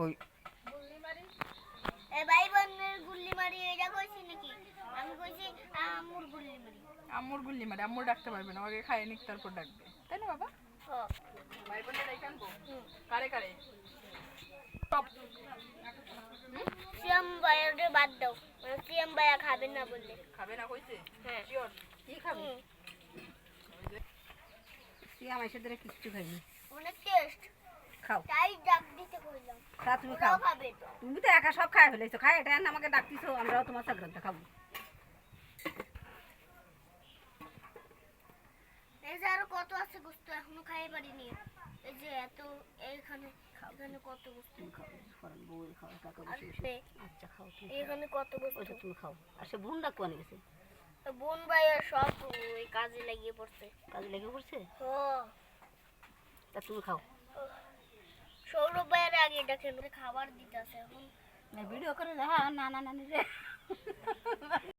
ওই এ ভাই বোনের গুল্লি মারি এটা কইছি নাকি? আমি কইছি আমুর গুল্লি মারি আম্মুর গুল্লি মারে আম্মুর ডাকতে পারবে না ওকে খাইয়ে নিক তারপর ডাকবে। তাই না বাবা? ও ভাই বোনের ডাইকে আনব কারে কারে? টপ সিয়াম বাদ দাও। সিয়াম ভাইয়া খাবে না বললে। খাবে না কইছে? হ্যাঁ। শিওর কি খাবে? সিয়াম এসে ধরে কিচ্ছু খাইনি। অনেক টেস্ট খাও। তাই তা তুমি খাও। তুমি তো একা সব খাই ফেলেছো। খাই এটা আমাকে ডাকতিছো আমরাও তোমার সাগ্রান্তা খাব। এই যে আরও কত আছে গোস্ত এখনও খাই পারিনি। এই যে এত এইখানে এখানে কত গোস্ত। খাও আচ্ছা খাও কত গোস্ত। ওইটা তুমি খাও। আর সে বোন ডাক কোয়ানে গেছে? বোন ভাইয়া সব ওই কাজে লাগিয়ে পড়ছে। কাজে লেগে পড়ছে? ও তা তুমি খাও। সৌরভ আগে দেখেন খাবার দিতেছে। এখন ভিডিও করে দেখা না না না নিজে